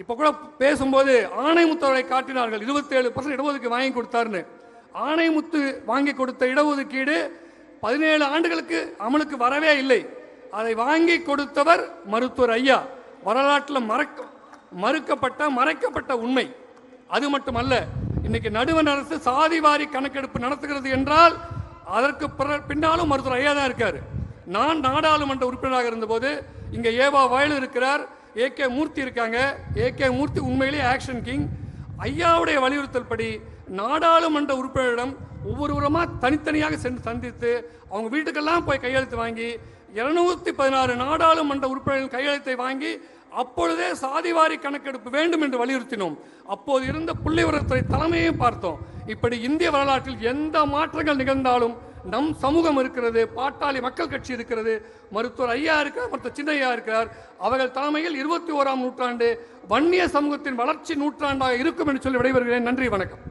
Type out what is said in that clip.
இப்போ கூட பேசும்போது ஆணைமுத்தவரை காட்டினார்கள். இருபத்தேழு பர்சன்ட் இடஒதுக்கு வாங்கி கொடுத்தாருன்னு. ஆணைமுத்து வாங்கி கொடுத்த இடஒதுக்கீடு பதினேழு ஆண்டுகளுக்கு அமலுக்கு வரவே இல்லை. அதை வாங்கி கொடுத்தவர் மருத்துவர் ஐயா. வரலாற்றில் மறக்க மறுக்கப்பட்ட மறைக்கப்பட்ட உண்மை. அது மட்டுமல்ல இன்னைக்கு நடுவண் அரசு சாதிவாரி கணக்கெடுப்பு நடத்துகிறது என்றால் அதற்கு பின்னாலும் மருத்துவர் ஐயா தான் இருக்கார். நான் நாடாளுமன்ற உறுப்பினராக இருந்தபோது இங்கே ஏவா வயலு இருக்கிறார். ஏகே மூர்த்தி இருக்காங்க. ஏகே மூர்த்தி உண்மையிலேயே ஆக்ஷன் கிங் ஐயாவுடைய வலியுறுத்தல் படி நாடாளுமன்ற உறுப்பினரிடம் ஒவ்வொருவரமாக தனித்தனியாக சென்று சந்தித்து அவங்க வீட்டுக்கெல்லாம் போய் கையெழுத்து வாங்கி இருநூத்தி பதினாறு நாடாளுமன்ற உறுப்பினர்களின் கையெழுத்தை வாங்கி அப்பொழுதே சாதிவாரி கணக்கெடுப்பு வேண்டும் என்று வலியுறுத்தினோம். அப்போது இருந்த புள்ளிவரத்துறை தலைமையையும் பார்த்தோம். இப்படி இந்திய வரலாற்றில் எந்த மாற்றங்கள் நிகழ்ந்தாலும் நம் சமூகம் இருக்கிறது பாட்டாளி மக்கள் கட்சி இருக்கிறது மருத்துவர் ஐயா இருக்கிறார் மருத்துவர் சின்னையா இருக்கிறார். அவர்கள் தலைமையில் இருபத்தி ஓராம் நூற்றாண்டு வன்னிய சமூகத்தின் வளர்ச்சி நூற்றாண்டாக இருக்கும் என்று சொல்லி விடைபெறுகிறேன். நன்றி வணக்கம்.